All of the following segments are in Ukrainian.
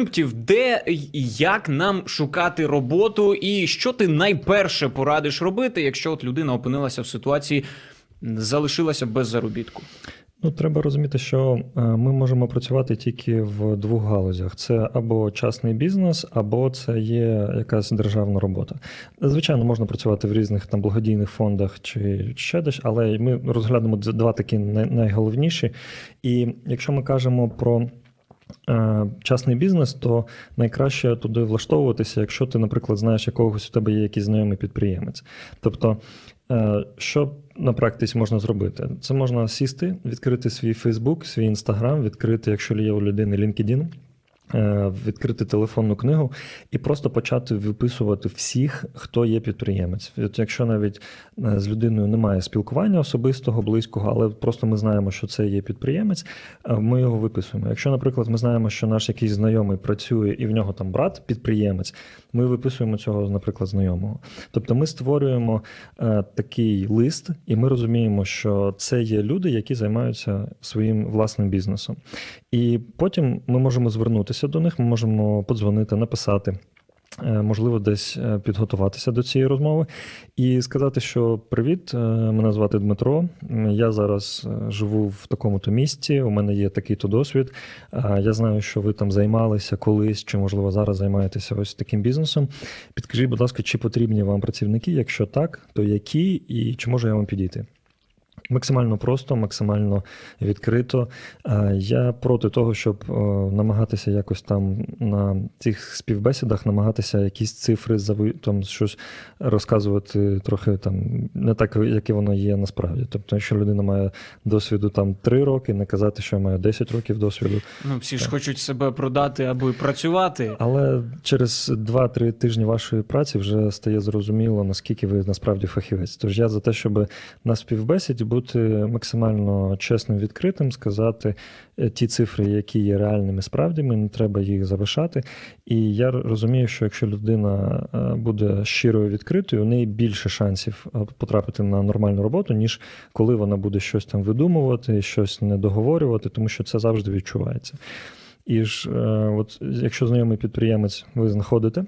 пунктів, де і як нам шукати роботу, і що ти найперше порадиш робити, якщо от людина опинилася в ситуації, залишилася без заробітку. Ну, треба розуміти, що е, ми можемо працювати тільки в двох галузях: це або частний бізнес, або це є якась державна робота. Звичайно, можна працювати в різних там благодійних фондах чи ще десь, але ми розглянемо два такі найголовніші. І якщо ми кажемо про частний бізнес, то найкраще туди влаштовуватися, якщо ти, наприклад, знаєш якогось у тебе є якийсь знайомий підприємець. Тобто, е, що на практиці можна зробити? Це можна сісти, відкрити свій Facebook, свій інстаграм, відкрити, якщо є у людини LinkedIn, е, відкрити телефонну книгу і просто почати виписувати всіх, хто є підприємець. От якщо навіть е, з людиною немає спілкування особистого, близького, але просто ми знаємо, що це є підприємець, е, ми його виписуємо. Якщо, наприклад, ми знаємо, що наш якийсь знайомий працює і в нього там брат підприємець, ми виписуємо цього, наприклад, знайомого. Тобто ми створюємо е, такий лист, і ми розуміємо, що це є люди, які займаються своїм власним бізнесом. І потім ми можемо звернутися до них, ми можемо подзвонити, написати. е, Можливо, десь е, підготуватися до цієї розмови і сказати, що привіт, е, мене звати Дмитро. Я зараз живу в такому-то місці. У мене є такий-то досвід. Я знаю, що ви там займалися колись, чи можливо зараз займаєтеся ось таким бізнесом. Підкажіть, будь ласка, чи потрібні вам працівники? Якщо так, то які і чи можу я вам підійти? Максимально просто, максимально відкрито. Е, Я проти того, щоб е, намагатися якось там на цих співбесідах намагатися якісь цифри там щось розказувати трохи там не так, яке воно є насправді. Тобто, якщо людина має досвіду там 3 роки, не казати, що я маю 10 років досвіду. Ну, всі ж хочуть себе продати аби працювати. Але через 2-3 тижні вашої праці вже стає зрозуміло, наскільки ви насправді фахівець. Тож я за те, щоб на співбесіді бути максимально чесним, відкритим, сказати е, ті цифри, які є реальними справдями, не треба їх завишати. І я розумію, що якщо людина е, буде щирою відкритою, у неї більше шансів е, потрапити на нормальну роботу, ніж коли вона буде щось там видумувати, щось не договорювати, тому що це завжди відчувається. І ж, от якщо знайомий підприємець ви знаходите.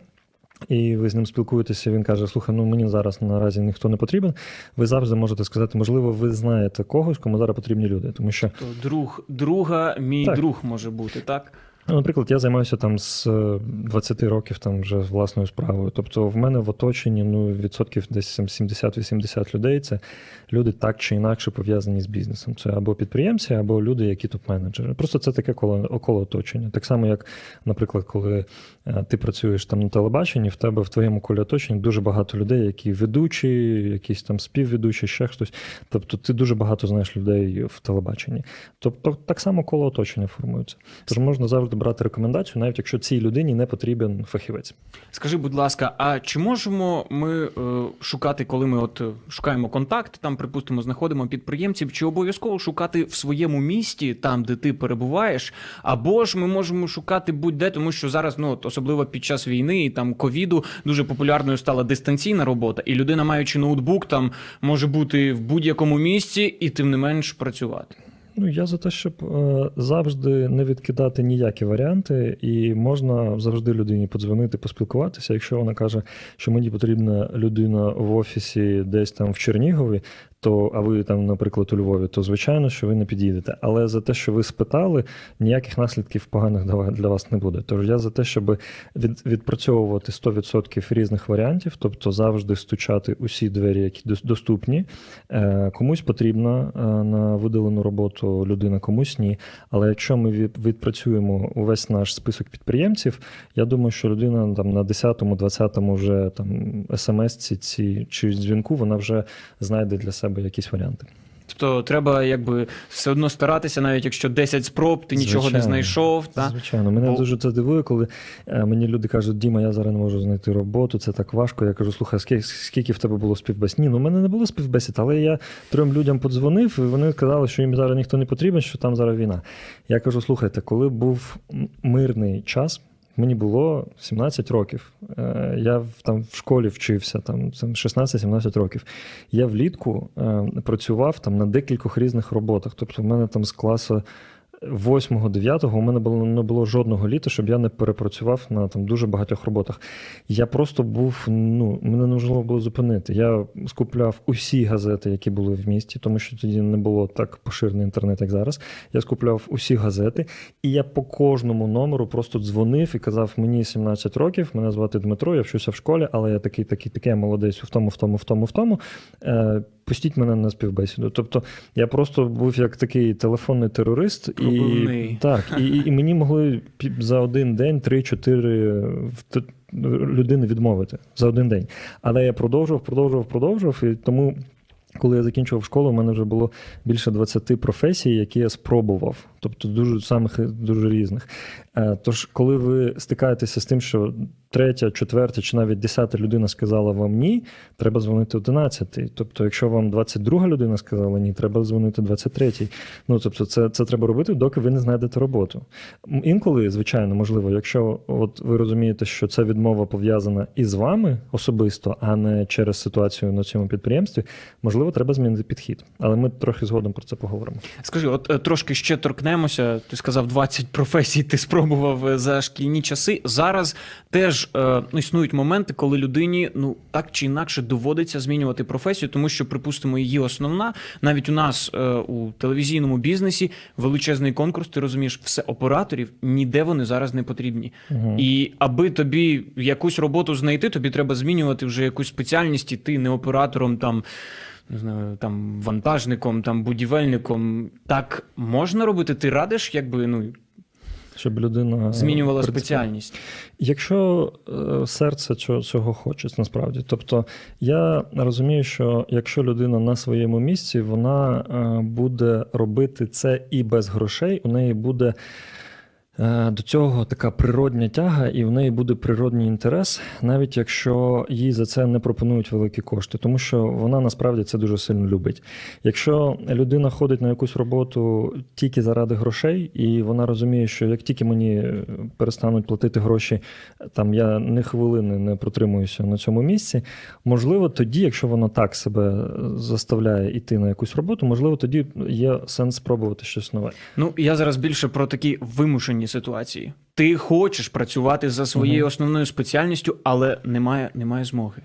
І ви з ним спілкуєтеся, він каже: слухай, ну мені зараз наразі ніхто не потрібен. Ви завжди можете сказати, можливо, ви знаєте когось, кому зараз потрібні люди. Тому що, друг друга, мій Так. друг може бути, так? Ну, наприклад, я займаюся там з е, 20 років там вже власною справою. Тобто, в мене в оточенні ну, відсотків десь там 70-80 людей це люди так чи інакше пов'язані з бізнесом. Це або підприємці, або люди, які топ-менеджери. Просто це таке коло, около оточення. Так само, як, наприклад, коли е, ти працюєш там на телебаченні, в тебе в твоєму колі оточення дуже багато людей, які ведучі, якісь там співведучі, ще хтось. Тобто ти дуже багато знаєш людей в телебаченні. Тобто так само коло оточення формується. Тож можна завжди брати рекомендацію, навіть якщо цій людині не потрібен фахівець. Скажи, будь ласка, а чи можемо ми е, шукати, коли ми от е, шукаємо контакт, там, припустимо, знаходимо підприємців, чи обов'язково шукати в своєму місті, там, де ти перебуваєш, або ж ми можемо шукати будь-де, тому що зараз, ну от, особливо під час війни і там ковіду, дуже популярною стала дистанційна робота, і людина, маючи ноутбук, там може бути в будь-якому місці і тим не менш працювати. Ну, я за те, щоб е, завжди не відкидати ніякі варіанти, і можна завжди людині подзвонити, поспілкуватися. Якщо вона каже, що мені потрібна людина в офісі десь там в Чернігові, то а ви там, наприклад, у Львові, то звичайно, що ви не підійдете. Але за те, що ви спитали, ніяких наслідків поганих для- вас не буде. Тож я за те, щоб від, відпрацьовувати 100% різних варіантів, тобто завжди стучати усі двері, які доступні. Е, Комусь потрібна е, на видалену роботу людина, комусь ні. Але якщо ми від- відпрацюємо увесь наш список підприємців, я думаю, що людина там на 10-му, 20-му вже там смс-ці ці чи дзвінку вона вже знайде для себе якісь варіанти. Тобто треба якби все одно старатися, навіть якщо 10 спроб, ти нічого не знайшов. Та? Звичайно, мене Бо- дуже це дивує, коли е, мені люди кажуть, Діма, я зараз не можу знайти роботу, це так важко. Я кажу, слухай, скільки, скільки в тебе було співбесід? Ні, ну в мене не було співбесід, але я трьом людям подзвонив, і вони сказали, що їм зараз ніхто не потрібен, що там зараз війна. Я кажу, слухайте, коли був мирний час. Мені було 17 років. Е, Я там в школі вчився, там це 16-17 років. Я влітку е, працював там на декількох різних роботах. Тобто, в мене там з класу 8-9 у мене було не було жодного літа, щоб я не перепрацював на там дуже багатьох роботах. Я просто був, ну мене неможливо було зупинити. Я скупляв усі газети, які були в місті, тому що тоді не було так поширений інтернет, як зараз. Я скупляв усі газети, і я по кожному номеру просто дзвонив і казав: мені 17 років, мене звати Дмитро, я вчуся в школі, але я такий, такий, такий я молодець в тому, в тому, в тому, в тому. Е, Пустіть мене на співбесіду. Тобто я просто був як такий телефонний терорист, і так, і, і, мені могли за один день 3-4 в- т- людини відмовити за один день. Але я продовжував, продовжував, продовжував. І тому, коли я закінчував школу, у мене вже було більше 20 професій, які я спробував, тобто дуже самих дуже різних. Е, Тож, коли ви стикаєтеся з тим, що третя, четверта чи навіть десята людина сказала вам ні, треба дзвонити 11. Тобто, якщо вам 22 людина сказала ні, треба дзвонити 23. Ну тобто, це, це треба робити, доки ви не знайдете роботу. Інколи, звичайно, можливо, якщо от ви розумієте, що ця відмова пов'язана із вами особисто, а не через ситуацію на цьому підприємстві, можливо, треба змінити підхід. Але ми трохи згодом про це поговоримо. Скажи, от е, трошки ще торкнемося. Ти сказав, 20 професій ти спробував е, за шкільні часи. Зараз теж е, ну, існують моменти, коли людині ну так чи інакше доводиться змінювати професію, тому що, припустимо, її основна, навіть у нас е, у телевізійному бізнесі величезний конкурс. Ти розумієш, все операторів ніде вони зараз не потрібні. Угу. І аби тобі якусь роботу знайти, тобі треба змінювати вже якусь спеціальність, і ти не оператором там. Не знаю, там вантажником, там будівельником. Так можна робити? Ти радиш, якби ну Щоб людина змінювала працювала. спеціальність. Якщо е, серце цього, цього хоче, насправді. Тобто я розумію, що якщо людина на своєму місці, вона е, буде робити це і без грошей, у неї буде. Е, До цього така природня тяга, і в неї буде природній інтерес, навіть якщо їй за це не пропонують великі кошти, тому що вона насправді це дуже сильно любить. Якщо людина ходить на якусь роботу тільки заради грошей, і вона розуміє, що як тільки мені е, перестануть платити гроші, там я не хвилини не протримуюся на цьому місці. Можливо, тоді, якщо вона так себе заставляє йти на якусь роботу, можливо, тоді є сенс спробувати щось нове. Ну я зараз більше про такі вимушені ситуації. Ти хочеш працювати за своєю основною спеціальністю, але немає, немає змоги.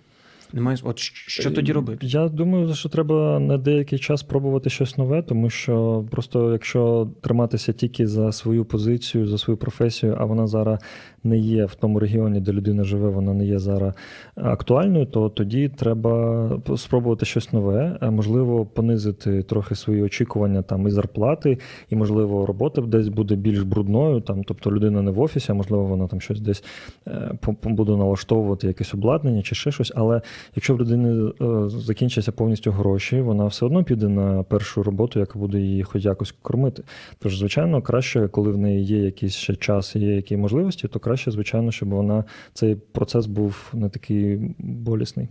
Немає от що тоді робити? Я думаю, що треба на деякий час пробувати щось нове, тому що просто якщо триматися тільки за свою позицію, за свою професію, а вона зараз не є в тому регіоні, де людина живе, вона не є зараз актуальною, то тоді треба спробувати щось нове, можливо, понизити трохи свої очікування там і зарплати, і можливо, робота десь буде більш брудною. Там, тобто людина не в офісі, а можливо, вона там щось десь е, буде налаштовувати якесь обладнання чи ще щось. Але якщо в людини е, закінчаться повністю гроші, вона все одно піде на першу роботу, яка буде її хоч якось кормити. Тож, звичайно, краще, коли в неї є якийсь ще час і є які можливості, то краще, звичайно, щоб вона цей процес був не такий болісний.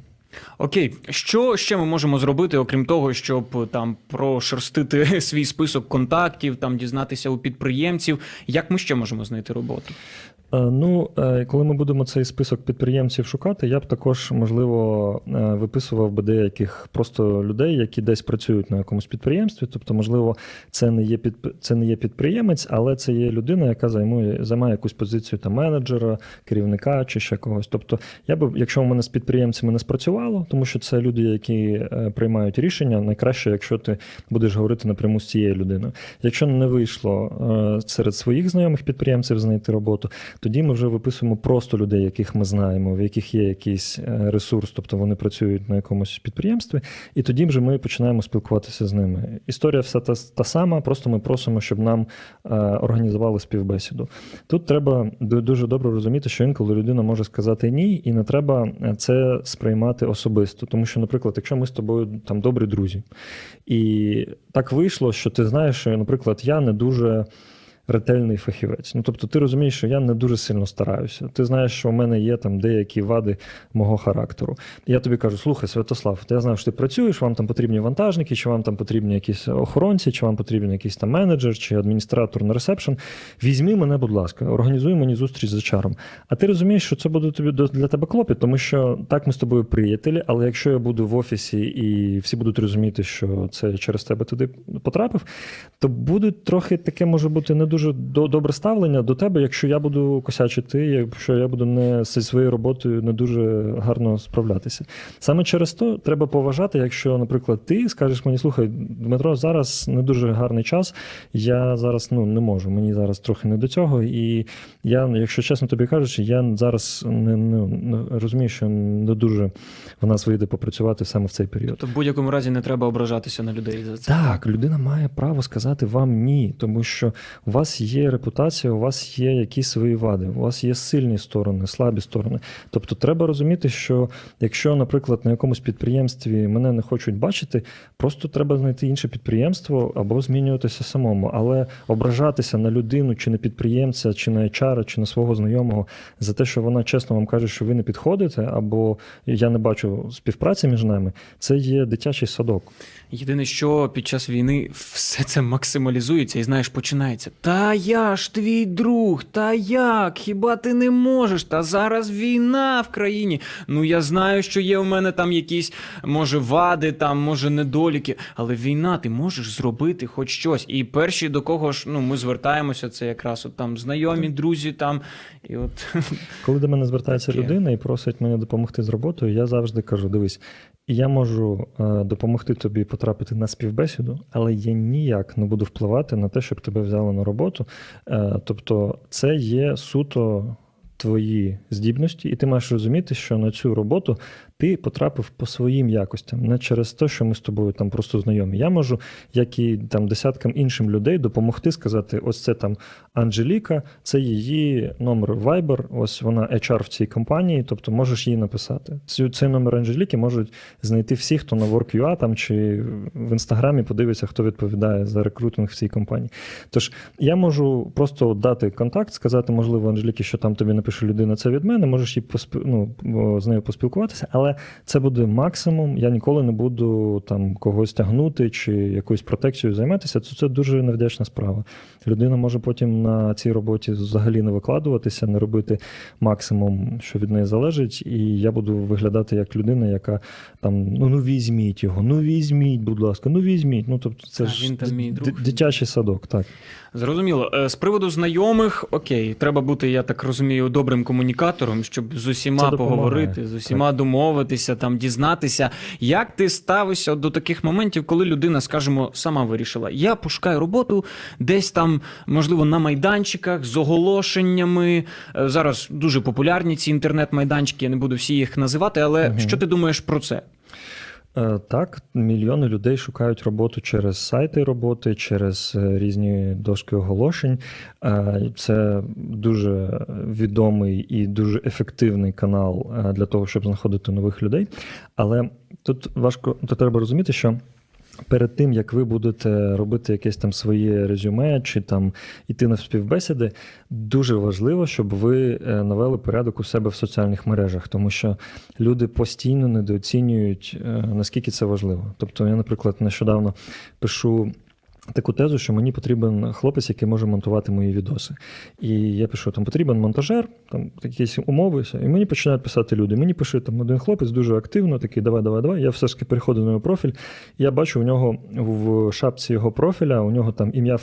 Окей, що ще ми можемо зробити, окрім того, щоб там прошерстити свій список контактів, там дізнатися у підприємців? Як ми ще можемо знайти роботу? Е, Ну, е, коли ми будемо цей список підприємців шукати, я б також, можливо, е, виписував би деяких просто людей, які десь працюють на якомусь підприємстві. Тобто, можливо, це не є підп... це не є підприємець, але це є людина, яка займує займає якусь позицію там менеджера, керівника чи ще когось. Тобто, я би, якщо у мене з підприємцями не спрацювало, тому що це люди, які приймають рішення, найкраще, якщо ти будеш говорити напряму з цією людиною. Якщо не вийшло серед своїх знайомих підприємців знайти роботу, тоді ми вже виписуємо просто людей, яких ми знаємо, в яких є якийсь е, ресурс, тобто вони працюють на якомусь підприємстві, і тоді вже ми починаємо спілкуватися з ними. Історія вся та, та сама, просто ми просимо, щоб нам е, організували співбесіду. Тут треба дуже добре розуміти, що інколи людина може сказати ні, і не треба е, це сприймати особисто. Тому що, наприклад, якщо ми з тобою там добрі друзі, і так вийшло, що ти знаєш, що, наприклад, я не дуже ретельний фахівець. Ну тобто, ти розумієш, що я не дуже сильно стараюся. Ти знаєш, що в мене є там деякі вади мого характеру. Я тобі кажу: слухай, Святослав, я знаю, що ти працюєш, вам там потрібні вантажники, чи вам там потрібні якісь охоронці, чи вам потрібен якийсь там менеджер, чи адміністратор на ресепшн. Візьми мене, будь ласка, організуй мені зустріч з HR. А ти розумієш, що це буде тобі для тебе клопіт, тому що так ми з тобою приятелі, але якщо я буду в офісі і всі будуть розуміти, що це через тебе туди потрапив, то буде трохи таке може бути не дуже до- добре ставлення до тебе, якщо я буду косячити, якщо я буду не зі своєю роботою не дуже гарно справлятися. Саме через то треба поважати, якщо, наприклад, ти скажеш мені, слухай, Дмитро, зараз не дуже гарний час. Я зараз ну не можу. Мені зараз трохи не до цього. І я, якщо чесно тобі кажучи, я зараз не, не, не розумію, що не дуже в нас вийде попрацювати саме в цей період. Тобто в будь-якому разі не треба ображатися на людей за це. Так, людина має право сказати вам ні, тому що у вас є репутація, у вас є якісь свої вади, у вас є сильні сторони, слабі сторони. Тобто, треба розуміти, що якщо, наприклад, на якомусь підприємстві мене не хочуть бачити, просто треба знайти інше підприємство або змінюватися самому. Але ображатися на людину, чи на підприємця, чи на HR, чи на свого знайомого за те, що вона чесно вам каже, що ви не підходите, або я не бачу співпраці між нами, це є дитячий садок. Єдине, що під час війни все це максималізується і знаєш, починається. Та я ж твій друг, та як? Хіба ти не можеш? Та зараз війна в країні. Ну я знаю, що є у мене там якісь, може, вади, там, може, недоліки, але війна, ти можеш зробити хоч щось. І перші, до кого ж ну, ми звертаємося, це якраз от там знайомі, друзі, там. І от Коли до мене звертається людина і просить мене допомогти з роботою, я завжди кажу: дивись, я можу е, допомогти тобі потрапити на співбесіду, але я ніяк не буду впливати на те, щоб тебе взяли на роботу. Е, тобто, це є суто. Твої здібності, і ти маєш розуміти, що на цю роботу ти потрапив по своїм якостям, не через те, що ми з тобою там просто знайомі. Я можу, як і там десяткам іншим людей, допомогти сказати: ось це там Анжеліка, це її номер Viber, ось вона HR в цій компанії, тобто можеш їй написати. Цю цей номер Анжеліки можуть знайти всі, хто на Work.ua там чи в інстаграмі подивиться, хто відповідає за рекрутинг в цій компанії. Тож я можу просто дати контакт, сказати, можливо, Анжеліки, що там тобі напише людина, це від мене, можеш їй поспі... ну, з нею поспілкуватися, але це буде максимум. Я ніколи не буду там когось тягнути чи якоюсь протекцією займатися. Це, це дуже невдячна справа. Людина може потім на цій роботі взагалі не викладуватися, не робити максимум, що від неї залежить, і я буду виглядати як людина, яка там ну, ну візьміть його, ну візьміть, будь ласка, ну візьміть. Ну тобто це А, ж він там мій друг. дитячий садок, так. Зрозуміло. Е, З приводу знайомих, окей, треба бути, я так розумію, добрим комунікатором, щоб з усіма поговорити, з усіма домовитися, там дізнатися. Як ти ставишся до таких моментів, коли людина, скажімо, сама вирішила, я пошукаю роботу десь там, можливо, на майданчиках з оголошеннями. Е, Зараз дуже популярні ці інтернет-майданчики, я не буду всі їх називати, але угу. що ти думаєш про це? Е, Так, мільйони людей шукають роботу через сайти роботи, через е, різні дошки оголошень. Е, Це дуже відомий і дуже ефективний канал для того, щоб знаходити нових людей. Але тут важко тут треба розуміти, що. Перед тим, як ви будете робити якесь там своє резюме чи там іти на співбесіди, дуже важливо, щоб ви е, навели порядок у себе в соціальних мережах, тому що люди постійно недооцінюють, е, наскільки це важливо. Тобто, я, наприклад, нещодавно пишу. Таку тезу, що мені потрібен хлопець, який може монтувати мої відоси. І я пишу: там потрібен монтажер, там якісь умови, і мені починають писати люди. Мені пише там один хлопець дуже активно, такий давай, давай, давай. Я все ж таки переходжу на його профіль. І я бачу у нього в шапці його профіля, у нього там ім'я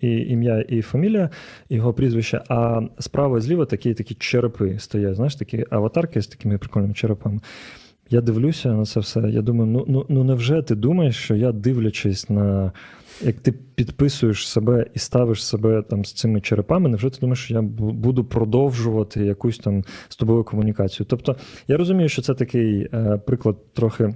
і ім'я і фамілія, його прізвище, а справа і зліва такі такі черепи стоять, знаєш, такі аватарки з такими прикольними черепами. Я дивлюся на це все. Я думаю, ну, ну, ну невже ти думаєш, що я дивлячись на. Як ти підписуєш себе і ставиш себе там з цими черепами, невже ти думаєш, що я буду продовжувати якусь там з тобою комунікацію? Тобто я розумію, що це такий е, приклад трохи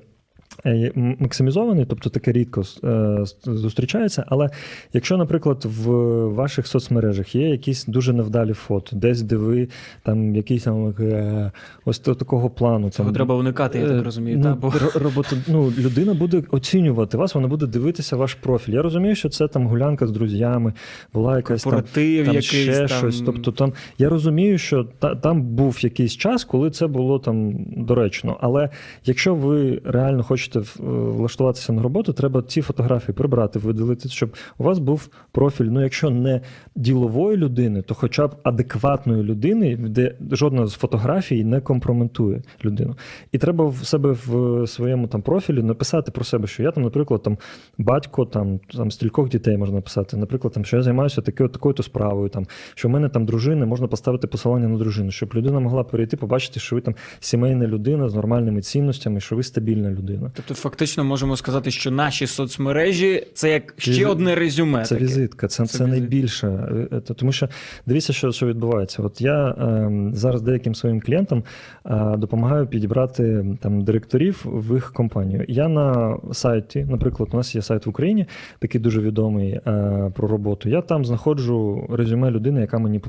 максимізований, тобто таке рідко е, зустрічається. Але якщо, наприклад, в ваших соцмережах є якісь дуже невдалі фото, десь де ви там якийсь там е, ось такого плану. Цього там, треба уникати, я Е, так розумію. Ну, та? Бо... ро- робото, ну, людина буде оцінювати вас, вона буде дивитися ваш профіль. Я розумію, що це там гулянка з друзями, була якась там, там якийсь ще там... щось. Тобто там я розумію, що та, там був якийсь час, коли це було там доречно. Але якщо ви реально хочете в- е, влаштуватися на роботу, треба ці фотографії прибрати, видалити, щоб у вас був профіль. Ну, якщо не ділової людини, то хоча б адекватної людини, де жодна з фотографій не компрометує людину. І треба в себе в своєму там профілі написати про себе, що я там, наприклад, там батько там, там стількох дітей можна написати. Наприклад, там, що я займаюся такою такою-то справою, там, що в мене там дружина, можна поставити посилання на дружину, щоб людина могла перейти, побачити, що ви там сімейна людина з нормальними цінностями, що ви стабільна людина. Тобто, фактично можемо сказати, що наші соцмережі це як ще Візи- одне резюме. Це таке. візитка, це, Це це, найбільше. Е, е, Тому що дивіться, що, що відбувається. От я е, зараз деяким своїм клієнтам е, допомагаю підібрати там директорів в їх компанію. Я на сайті, наприклад, у нас є сайт в Україні, такий дуже відомий е, про роботу. Я там знаходжу резюме людини, яка мені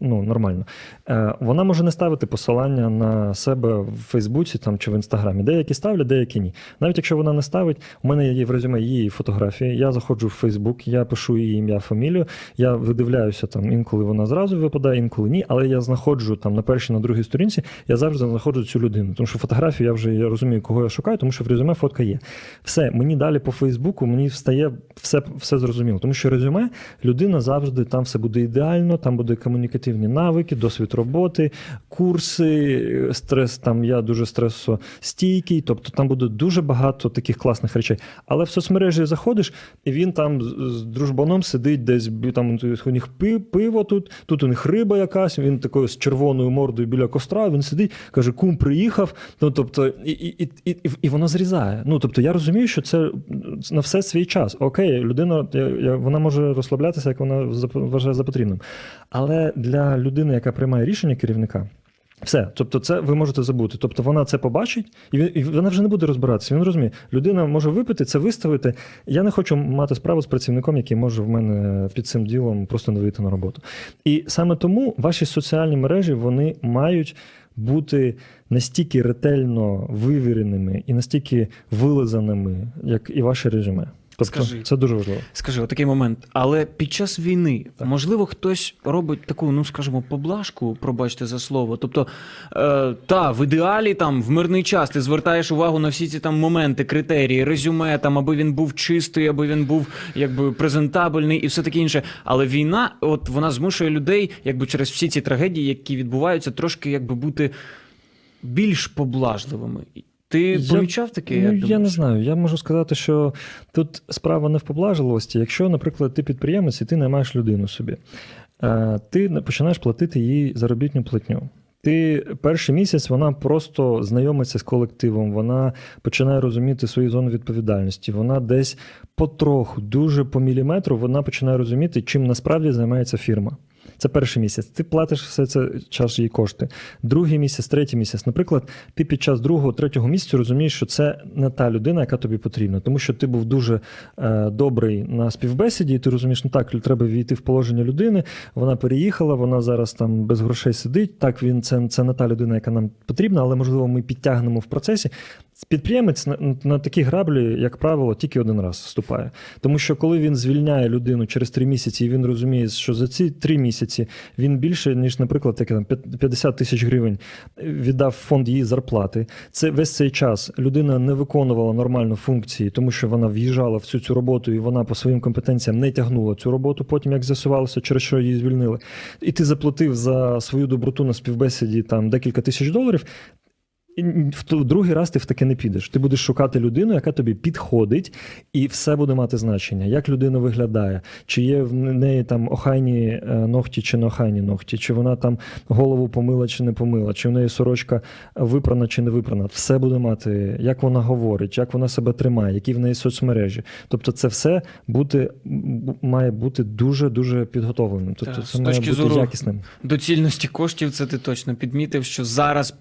ну, нормально. Е, вона може не ставити посилання на себе в Фейсбуці там, чи в Інстаграмі. Деякі ставлять, деякі ні. Навіть якщо вона не ставить, у мене є в резюме її фотографії. Я заходжу в Фейсбук, я пишу її ім'я, фамілію. Я видивляюся там інколи вона зразу випадає, інколи ні. Але я знаходжу там на першій, на другій сторінці, я завжди знаходжу цю людину. Тому що фотографію я вже я розумію, кого я шукаю, тому що в резюме фотка є. Все, мені далі по Фейсбуку мені встає все, все зрозуміло. Тому що резюме людина завжди там все буде ідеально, там буде комунікативні навики, досвід роботи, курси, стрес. Там я дуже стресостійкий, тобто там буде дуже багато таких класних речей. Але в соцмережі заходиш, і він там з, дружбаном сидить десь там у них пиво тут, тут у них риба якась. Він такою з червоною мордою біля костра. Він сидить, каже: Кум приїхав. Ну тобто, і, і, і, і, і воно зрізає. Ну тобто, я розумію, що це на все свій час. Окей, людина вона може розслаблятися, як вона вважає за потрібним. Але для людини, яка приймає рішення керівника. Все, тобто, це ви можете забути. Тобто вона це побачить, і, і вона вже не буде розбиратися. Він розуміє, людина може випити, це виставити. Я не хочу мати справу з працівником, який може в мене під цим ділом просто не вийти на роботу. І саме тому ваші соціальні мережі вони мають бути настільки ретельно вивіреними і настільки вилизаними, як і ваше резюме. Тобто, Скажи. це дуже важливо. Скажи, отакий момент. Але під час війни, можливо, хтось робить таку, ну скажімо, поблажку, пробачте за слово. Тобто, е, та, в ідеалі там в мирний час ти звертаєш увагу на всі ці там моменти, критерії, резюме, там, аби він був чистий, аби він був якби презентабельний і все таке інше. Але війна, от вона змушує людей, якби через всі ці трагедії, які відбуваються, трошки якби бути більш поблажливими. Ти Я- помічав таке? Ну, як я не знаю. Я можу сказати, що тут справа не в поблажливості. Якщо, наприклад, ти підприємець і ти наймаєш людину собі, е, ти починаєш платити їй заробітну платню. Ти перший місяць вона просто знайомиться з колективом, вона починає розуміти свої зони відповідальності. Вона десь потроху, дуже по міліметру, вона починає розуміти, чим насправді займається фірма. Це перший місяць. Ти платиш все це час її кошти. Другий місяць, третій місяць. Наприклад, ти під час другого, третього місяця розумієш, що це не та людина, яка тобі потрібна, тому що ти був дуже е, добрий на співбесіді, і ти розумієш, ну так, треба війти в положення людини. Вона переїхала, вона зараз там без грошей сидить. Так, він це, це не та людина, яка нам потрібна, але можливо ми підтягнемо в процесі. Підприємець на, на такі граблі, як правило, тільки один раз вступає. Тому що коли він звільняє людину через три місяці, і він розуміє, що за ці три місяці він більше, ніж, наприклад, таке там 50 тисяч гривень віддав фонд її зарплати. Це весь цей час людина не виконувала нормально функції, тому що вона в'їжджала в цю цю роботу, і вона по своїм компетенціям не тягнула цю роботу, потім як з'ясувалося, через що її звільнили. І ти заплатив за свою доброту на співбесіді там декілька тисяч доларів. В другий раз ти в таке не підеш. Ти будеш шукати людину, яка тобі підходить, і все буде мати значення. Як людина виглядає, чи є в неї там охайні е, ногті чи не охайні ногті, чи вона там голову помила чи не помила, чи в неї сорочка випрана чи не випрана. Все буде мати, як вона говорить, як вона себе тримає, які в неї соцмережі. Тобто, це все бути має бути дуже дуже підготовленим. Тобто, Так, це з має точки бути зору якісним. доцільності коштів, це ти точно підмітив, що зараз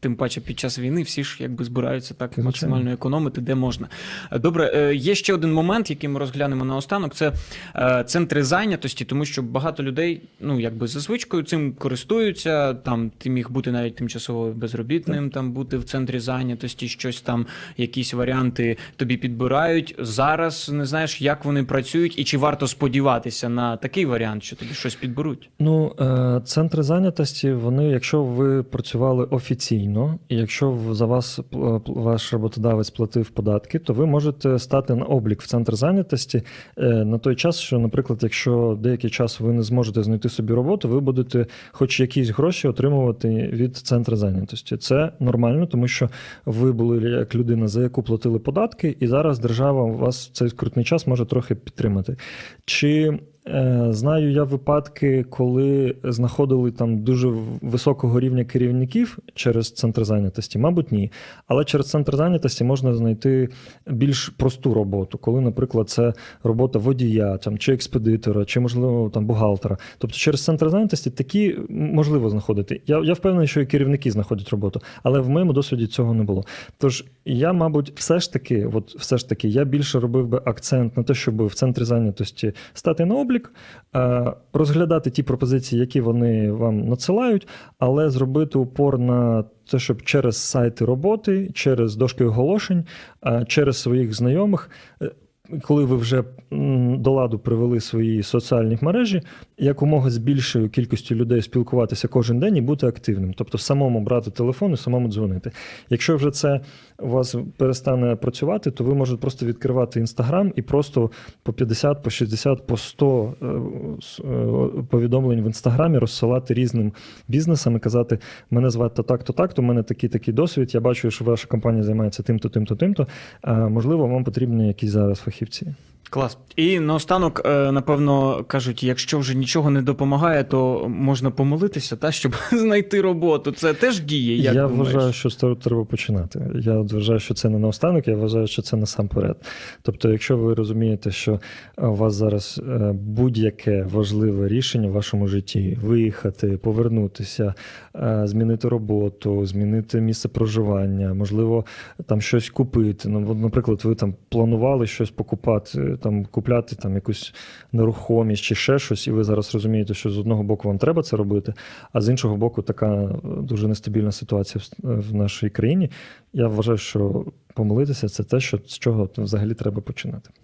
тим паче під час війни всі ж якби збираються так Звичайно. максимально економити, де можна. Е, Добре, е, є ще один момент, який ми розглянемо наостанок. Це е, центри зайнятості, тому що багато людей, ну якби за звичкою цим користуються. Там ти міг бути навіть тимчасово безробітним, там бути в центрі зайнятості, щось там, якісь варіанти тобі підбирають. Зараз не знаєш, як вони працюють, і чи варто сподіватися на такий варіант, що тобі щось підберуть. Ну, центри зайнятості, вони, якщо ви працювали офіційно, і якщо за вас пл- пл- ваш роботодавець платив податки, то ви можете стати на облік в центр зайнятості е, на той час, що, наприклад, якщо деякий час ви не зможете знайти собі роботу, ви будете хоч якісь гроші отримувати від центру зайнятості. Це нормально, тому що ви були як людина, за яку платили податки, і зараз держава вас в цей скрутний час може трохи підтримати. Чи е, знаю я випадки, коли знаходили там дуже високого рівня керівників через центр зайнятості? Мабуть, ні. Але через центр зайнятості можна знайти більш просту роботу, коли, наприклад, це робота водія там, чи експедитора, чи, можливо, там бухгалтера. Тобто через центр зайнятості такі можливо знаходити. Я, я впевнений, що і керівники знаходять роботу, але в моєму досвіді цього не було. Тож я, мабуть, все ж таки, от все ж таки, я більше робив би акцент на те, щоб в центрі зайнятості стати на облік, е, розглядати ті пропозиції, які вони вам надсилають, але зробити упор на те, щоб через сайти роботи, через дошки оголошень, е, через своїх знайомих. Коли ви вже до ладу привели свої соціальні мережі, якомога з більшою кількістю людей спілкуватися кожен день і бути активним, тобто самому брати телефон і самому дзвонити. Якщо вже це у вас перестане працювати, то ви можете просто відкривати інстаграм і просто по 50, по 60, по 100 е, е, повідомлень в інстаграмі розсилати різним бізнесам і казати: мене звати так-то, так-то, у мене такий такий досвід. Я бачу, що ваша компанія займається тим-то, тим-то, тим-то. Можливо, вам потрібні якісь зараз фахівці. Єгипті. Клас. І наостанок, е, напевно, кажуть, якщо вже нічого не допомагає, то можна помолитися, та, щоб знайти роботу. Це теж діє. Як я думаєш? вважаю, що з того треба починати. Я вважаю, що це не наостанок, я вважаю, що це насамперед. Тобто, якщо ви розумієте, що е, у вас зараз е, будь-яке важливе рішення в вашому житті виїхати, повернутися, змінити роботу, змінити місце проживання, можливо, там щось купити. Ну, наприклад, ви там планували щось покупати, там купляти там якусь нерухомість чи ще щось, і ви зараз розумієте, що з одного боку вам треба це робити, а з іншого боку, така дуже нестабільна ситуація в нашій країні. Я вважаю, що помилитися це те, що з чого взагалі треба починати.